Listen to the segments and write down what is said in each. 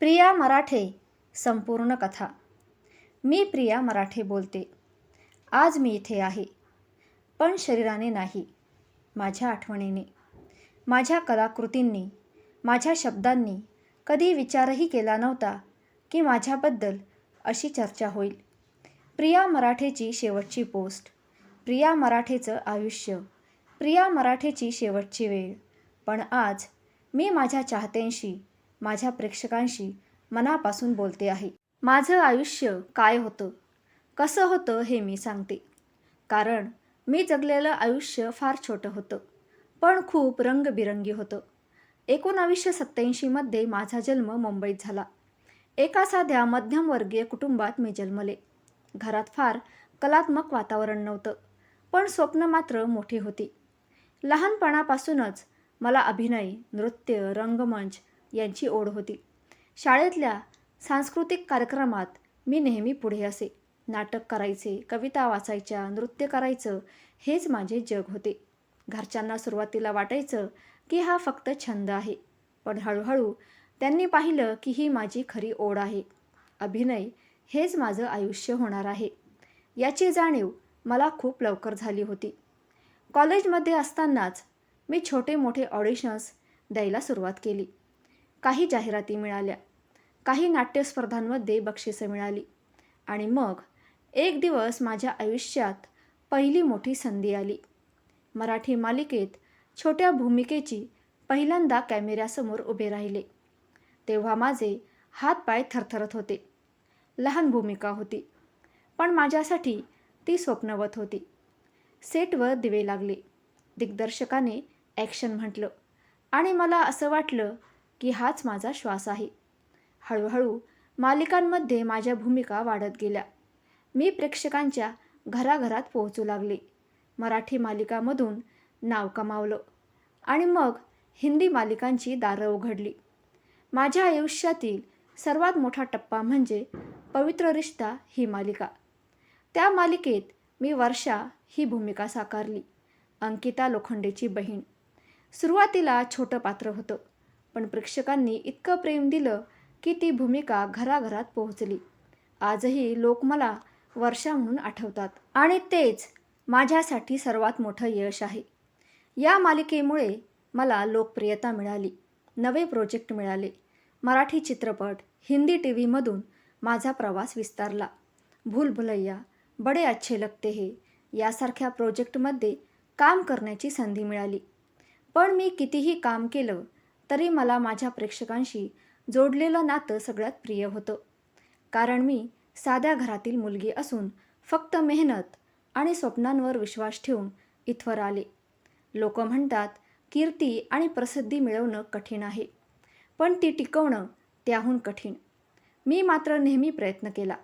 प्रिया मराठे संपूर्ण कथा. मी प्रिया मराठे बोलते. आज मी इथे आहे. पण शरीराने नाही माझ्या आठवणीने. माझ्या कलाकृतींनी माझ्या शब्दांनी कधी विचारही केला नव्हता की माझ्याबद्दल अशी चर्चा होईल. प्रिया मराठेची शेवटची पोस्ट प्रिया मराठेचं आयुष्य प्रिया मराठेची शेवटची वेळ. पण आज मी माझ्या चाहत्यांशी माझ्या प्रेक्षकांशी मनापासून बोलते आहे. माझं आयुष्य काय होतं? कसं होतं हे मी सांगते. कारण मी जगलेलं आयुष्य फार छोटं होतं. पण खूप रंगबिरंगी होतं. एकोणावीसशे सत्त्याऐंशीमध्ये माझा जन्म मुंबईत झाला. एका साध्या मध्यमवर्गीय कुटुंबात मी जन्मले. घरात फार कलात्मक वातावरण नव्हतं. पण स्वप्न मात्र मोठी होती. लहानपणापासूनच मला अभिनय नृत्य रंगमंच यांची ओढ होती. शाळेतल्या सांस्कृतिक कार्यक्रमात मी नेहमी पुढे असे. नाटक करायचे कविता वाचायच्या नृत्य करायचं हेच माझे जग होते. घरच्यांना सुरुवातीला वाटायचं की हा फक्त छंद आहे. पण हळूहळू त्यांनी पाहिलं की ही माझी खरी ओढ आहे. अभिनय हेच माझं आयुष्य होणार आहे. याची जाणीव मला खूप लवकर झाली होती. कॉलेजमध्ये असतानाच मी छोटे मोठे ऑडिशन्स द्यायला सुरुवात केली. काही जाहिराती मिळाल्या. काही नाट्यस्पर्धांमध्ये बक्षिसं मिळाली. आणि मग एक दिवस माझ्या आयुष्यात पहिली मोठी संधी आली. मराठी मालिकेत छोट्या भूमिकेची पहिल्यांदा कॅमेऱ्यासमोर उभे राहिले. तेव्हा माझे हातपाय थरथरत होते. लहान भूमिका होती. पण माझ्यासाठी ती स्वप्नवत होती. सेटवर दिवे लागले. दिग्दर्शकाने ॲक्शन म्हटलं. आणि मला असं वाटलं की हाच माझा श्वास आहे. हळूहळू मालिकांमध्ये माझ्या भूमिका वाढत गेल्या. मी प्रेक्षकांच्या घराघरात पोहोचू लागले. मराठी मालिकामधून नाव कमावलं आणि मग हिंदी मालिकांची दारं उघडली. माझ्या आयुष्यातील सर्वात मोठा टप्पा म्हणजे पवित्र रिश्ता ही मालिका. त्या मालिकेत मी वर्षा ही भूमिका साकारली. अंकिता लोखंडेची बहीण. सुरुवातीला छोटं पात्र होतं. पण प्रेक्षकांनी इतकं प्रेम दिलं की ती भूमिका घराघरात पोहोचली. आजही लोक मला वर्षा म्हणून आठवतात. आणि तेच माझ्यासाठी सर्वात मोठं यश आहे. या मालिकेमुळे मला लोकप्रियता मिळाली. नवे प्रोजेक्ट मिळाले. मराठी चित्रपट हिंदी टी व्हीमधून माझा प्रवास विस्तारला. भूलभुलैया बडे अच्छे लगते हे यासारख्या प्रोजेक्टमध्ये काम करण्याची संधी मिळाली. पण मी कितीही काम केलं तरी मला माझ्या प्रेक्षकांशी जोडलेलं नातं सगळ्यात प्रिय होतं. कारण मी साध्या घरातील मुलगी असून फक्त मेहनत आणि स्वप्नांवर विश्वास ठेवून इथवर आले. लोक म्हणतात कीर्ती आणि प्रसिद्धी मिळवणं कठीण आहे पण ती टिकवणं त्याहून कठीण. मी मात्र नेहमी प्रयत्न केला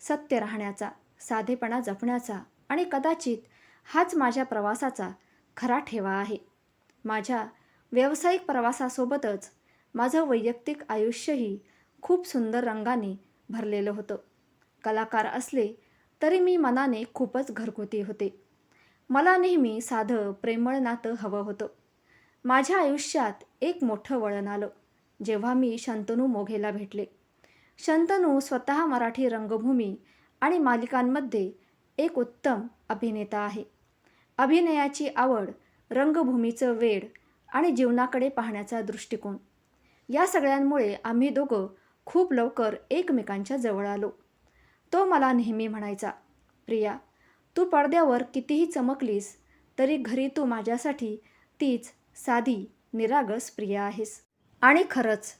सत्य राहण्याचा साधेपणा जपण्याचा आणि कदाचित हाच माझ्या प्रवासाचा खरा ठेवा आहे. माझ्या व्यावसायिक प्रवासासोबतच माझं वैयक्तिक आयुष्यही खूप सुंदर रंगाने भरलेलं होतं. कलाकार असले तरी मी मनाने खूपच घरगुती होते. मला नेहमी साधं प्रेमळ नातं हवं होतं. माझ्या आयुष्यात एक मोठं वळण आलं जेव्हा मी शंतनू मोघेला भेटले. शंतनू स्वतः मराठी रंगभूमी आणि मालिकांमध्ये एक उत्तम अभिनेता आहे. अभिनयाची आवड रंगभूमीचं वेड आणि जीवनाकडे पाहण्याचा दृष्टिकोन. या सगळ्यांमुळे आम्ही दोघं खूप लवकर एकमेकांच्या जवळ आलो. तो मला नेहमी म्हणायचा प्रिया तू पडद्यावर कितीही चमकलीस तरी घरी तू माझ्यासाठी तीच साधी निरागस प्रिया आहेस. आणि खरंच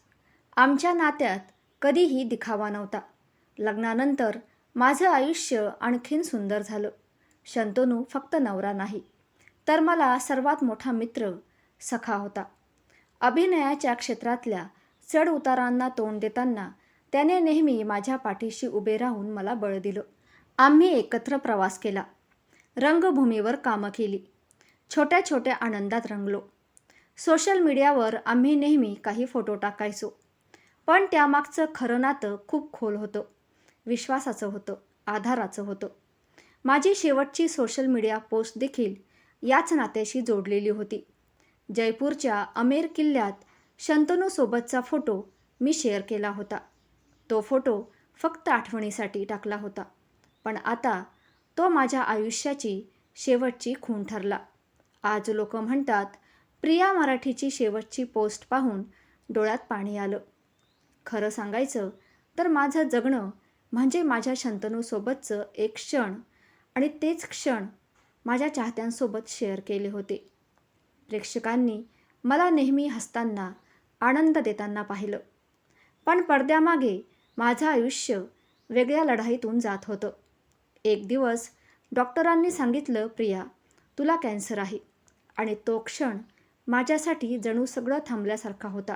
आमच्या नात्यात कधीही दिखावा नव्हता. लग्नानंतर माझं आयुष्य आणखीन सुंदर झालं. शंतनू फक्त नवरा नाही. तर मला सर्वात मोठा मित्र सखा होता. अभिनयाच्या क्षेत्रातल्या चढ उतारांना तोंड देताना त्याने नेहमी माझ्या पाठीशी उभे राहून मला बळ दिलं. आम्ही एकत्र प्रवास केला. रंगभूमीवर कामं केली. छोट्या छोट्या आनंदात रंगलो. सोशल मीडियावर आम्ही नेहमी काही फोटो टाकायचो. पण त्यामागचं खरं नातं खूप खोल होतं. विश्वासाचं होतं. आधाराचं होतं. माझी शेवटची सोशल मीडिया पोस्ट देखील याच नात्याशी जोडलेली होती. जयपूरच्या अमेर किल्ल्यात शंतनूसोबतचा फोटो मी शेअर केला होता. तो फोटो फक्त आठवणीसाठी टाकला होता पण आता तो माझ्या आयुष्याची शेवटची खूण ठरला. आज लोक म्हणतात प्रिया मराठीची शेवटची पोस्ट पाहून डोळ्यात पाणी आलं. खरं सांगायचं तर माझं जगणं म्हणजे माझ्या शंतनूसोबतचं एक क्षण आणि तेच क्षण माझ्या चाहत्यांसोबत शेअर केले होते. प्रेक्षकांनी मला नेहमी हसताना आनंद देताना पाहिलं. पण पडद्यामागे माझं आयुष्य वेगळ्या लढाईतून जात होतं. एक दिवस डॉक्टरांनी सांगितलं प्रिया तुला कॅन्सर आहे आणि तो क्षण माझ्यासाठी जणू सगळं थांबल्यासारखा होता.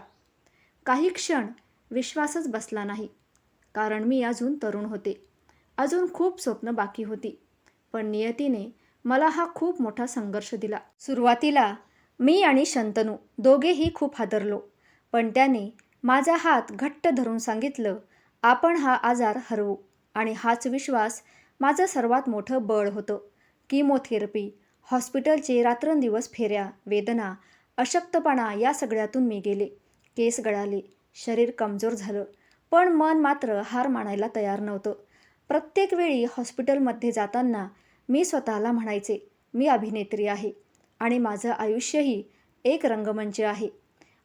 काही क्षण विश्वासच बसला नाही कारण मी अजून तरुण होते. अजून खूप स्वप्न बाकी होती पण नियतीने मला हा खूप मोठा संघर्ष दिला. सुरुवातीला मी आणि शंतनू दोघेही खूप हादरलो. पण त्याने माझा हात घट्ट धरून सांगितलं आपण हा आजार हरवू आणि हाच विश्वास माझं सर्वात मोठं बळ होतं. किमोथेरपी हॉस्पिटलचे रात्रंदिवस फेऱ्या वेदना अशक्तपणा या सगळ्यातून मी गेले. केस गळाले शरीर कमजोर झालं पण मन मात्र हार मानायला तयार नव्हतं. प्रत्येक वेळी हॉस्पिटलमध्ये जाताना मी स्वतःला म्हणायचे मी अभिनेत्री आहे. आणि माझं आयुष्यही एक रंगमंच आहे.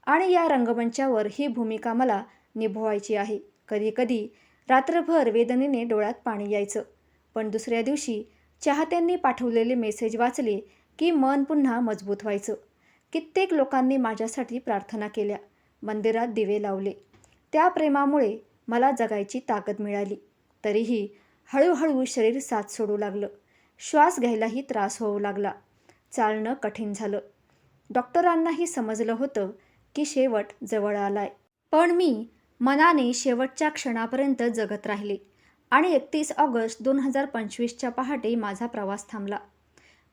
आणि या रंगमंचावर ही भूमिका मला निभवायची आहे. कधीकधी रात्रभर वेदनेने डोळ्यात पाणी यायचं. पण दुसऱ्या दिवशी चाहत्यांनी पाठवलेले मेसेज वाचले की मन पुन्हा मजबूत व्हायचं. कित्येक लोकांनी माझ्यासाठी प्रार्थना केल्या. मंदिरात दिवे लावले. त्या प्रेमामुळे मला जगायची ताकद मिळाली. तरीही हळूहळू शरीर साथ सोडू लागलं. श्वास घ्यायलाही त्रास होऊ लागला. चालणं कठीण झालं. डॉक्टरांनाही समजलं होतं की शेवट जवळ आलाय. पण मी मनाने शेवटच्या क्षणापर्यंत जगत राहिले आणि एकतीस ऑगस्ट दोन हजार पंचवीसच्या पहाटे माझा प्रवास थांबला.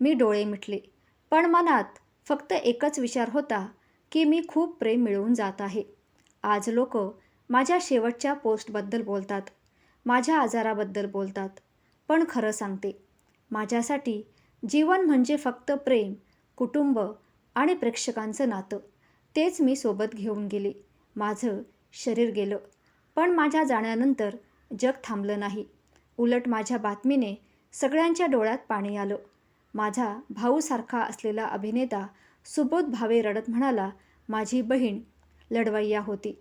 मी डोळे मिटले पण मनात फक्त एकच विचार होता की मी खूप प्रेम मिळवून जात आहे. आज लोक माझ्या शेवटच्या पोस्टबद्दल बोलतात माझ्या आजाराबद्दल बोलतात पण खरं सांगते माझ्यासाठी जीवन म्हणजे फक्त प्रेम कुटुंब आणि प्रेक्षकांचं नातं. तेच मी सोबत घेऊन गेले. माझं शरीर गेलं. पण माझ्या जाण्यानंतर जग थांबलं नाही. उलट माझ्या बातमीने सगळ्यांच्या डोळ्यात पाणी आलं. माझा भाऊसारखा असलेला अभिनेता सुबोध भावे रडत म्हणाला माझी बहीण लढवय्या होती.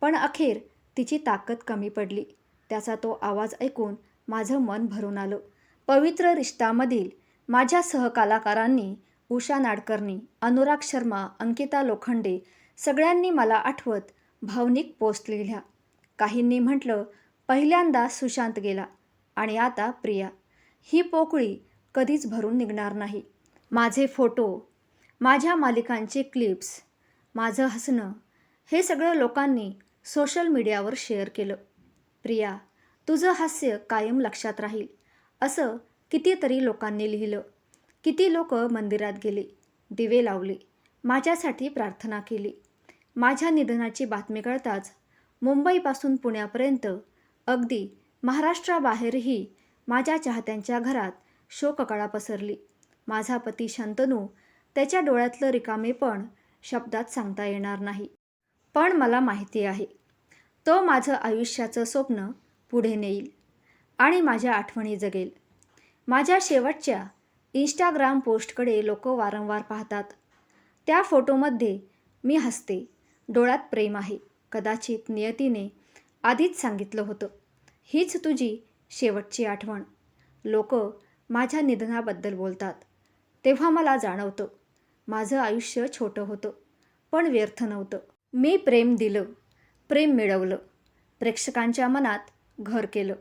पण अखेर तिची ताकद कमी पडली. त्याचा तो आवाज ऐकून माझं मन भरून आलं. पवित्र रिश्तामधील माझ्या सहकलाकारांनी उषा नाडकर्णी अनुराग शर्मा अंकिता लोखंडे सगळ्यांनी मला आठवत भावनिक पोस्ट लिहिल्या. काहींनी म्हटलं पहिल्यांदा सुशांत गेला आणि आता प्रिया. ही पोकळी कधीच भरून निघणार नाही. माझे फोटो माझ्या मालिकांचे क्लिप्स माझं हसणं हे सगळं लोकांनी सोशल मीडियावर शेअर केलं. प्रिया तुझं हास्य कायम लक्षात राहील. असं कितीतरी लोकांनी लिहिलं. किती लोक मंदिरात गेले दिवे लावले माझ्यासाठी प्रार्थना केली. माझ्या निधनाची बातमी कळताच मुंबईपासून पुण्यापर्यंत अगदी महाराष्ट्राबाहेरही माझ्या चाहत्यांच्या घरात शोककळा पसरली. माझा पती शंतनू त्याच्या डोळ्यातलं रिकामेपण शब्दात सांगता येणार नाही. पण मला माहिती आहे तो माझं आयुष्याचं स्वप्न पुढे नेईल आणि माझ्या आठवणी जगेल. माझ्या शेवटच्या इंस्टाग्राम पोस्टकडे लोक वारंवार पाहतात. त्या फोटोमध्ये मी हसते. डोळ्यात प्रेम आहे. कदाचित नियतीने आधीच सांगितलं होतं. हीच तुझी शेवटची आठवण. लोक माझ्या निधनाबद्दल बोलतात. तेव्हा मला जाणवतं. माझं आयुष्य छोटं होतं पण व्यर्थ नव्हतं. मी प्रेम दिलं. प्रेम मिळवलं. प्रेक्षकांच्या मनात घर केलं.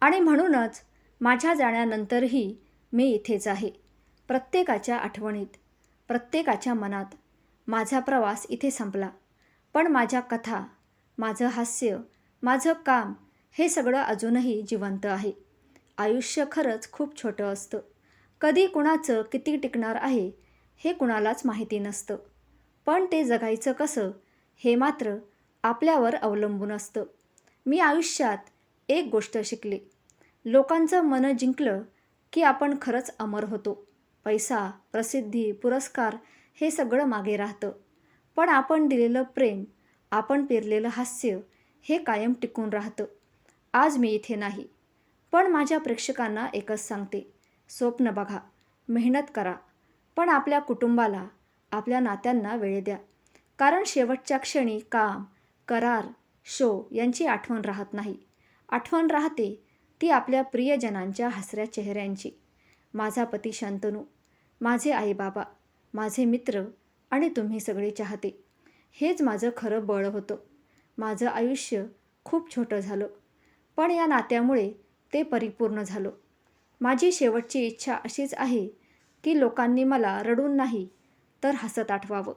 आणि म्हणूनच माझ्या जाण्यानंतरही मी इथेच आहे. प्रत्येकाच्या आठवणीत प्रत्येकाच्या मनात माझा प्रवास इथे संपला. पण माझ्या कथा माझं हास्य माझं काम हे सगळं अजूनही जिवंत आहे. आयुष्य खरंच खूप छोटं असतं. कधी कुणाचं किती टिकणार आहे हे कुणालाच माहिती नसतं. पण ते जगायचं कसं हे मात्र आपल्यावर अवलंबून असतं. मी आयुष्यात एक गोष्ट शिकले. लोकांचं मन जिंकलं की आपण खरंच अमर होतो. पैसा प्रसिद्धी पुरस्कार हे सगळं मागे राहतं. पण आपण दिलेलं प्रेम आपण पेरलेलं हास्य हे कायम टिकून राहतं. आज मी इथे नाही पण माझ्या प्रेक्षकांना एकच सांगते. स्वप्न बघा मेहनत करा पण आपल्या कुटुंबाला आपल्या नात्यांना वेळ द्या. कारण शेवटच्या क्षणी काम करार शो यांची आठवण राहत नाही. आठवण राहते ती आपल्या प्रियजनांच्या हसऱ्या चेहऱ्यांची. माझा पती शांतनू माझे आईबाबा माझे मित्र आणि तुम्ही सगळे चाहते. हेच माझं खरं बळ होतं. माझं आयुष्य खूप छोटं झालं. पण या नात्यामुळे ते परिपूर्ण झालं. माझी शेवटची इच्छा अशीच आहे की लोकांनी मला रडून नाही तर हसत आठवावं.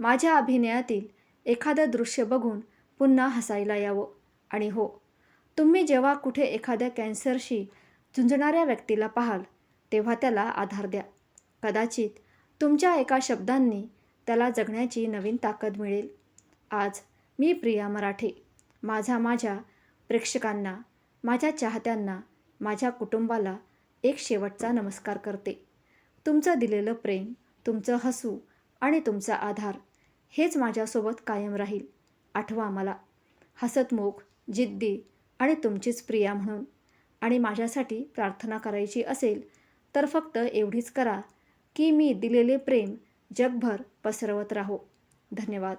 माझ्या अभिनयातील एखादं दृश्य बघून पुन्हा हसायला यावं. आणि हो तुम्ही जेव्हा कुठे एखाद्या कॅन्सरशी झुंजणाऱ्या व्यक्तीला पाहाल तेव्हा त्याला आधार द्या. कदाचित तुमच्या एका शब्दांनी त्याला जगण्याची नवीन ताकद मिळेल. आज मी प्रिया मराठे. माझा माझ्या प्रेक्षकांना माझ्या चाहत्यांना माझ्या कुटुंबाला एक शेवटचा नमस्कार करते. तुमचं दिलेलं प्रेम तुमचं हसू आणि तुमचा आधार हेच माझ्यासोबत कायम राहील. आठवा मला. हसतमुख जिद्दी आणि तुमचीच प्रिया म्हणून. आणि माझ्यासाठी प्रार्थना करायची असेल तर फक्त एवढीच करा की मी दिलेले प्रेम जगभर पसरवत राहो. धन्यवाद.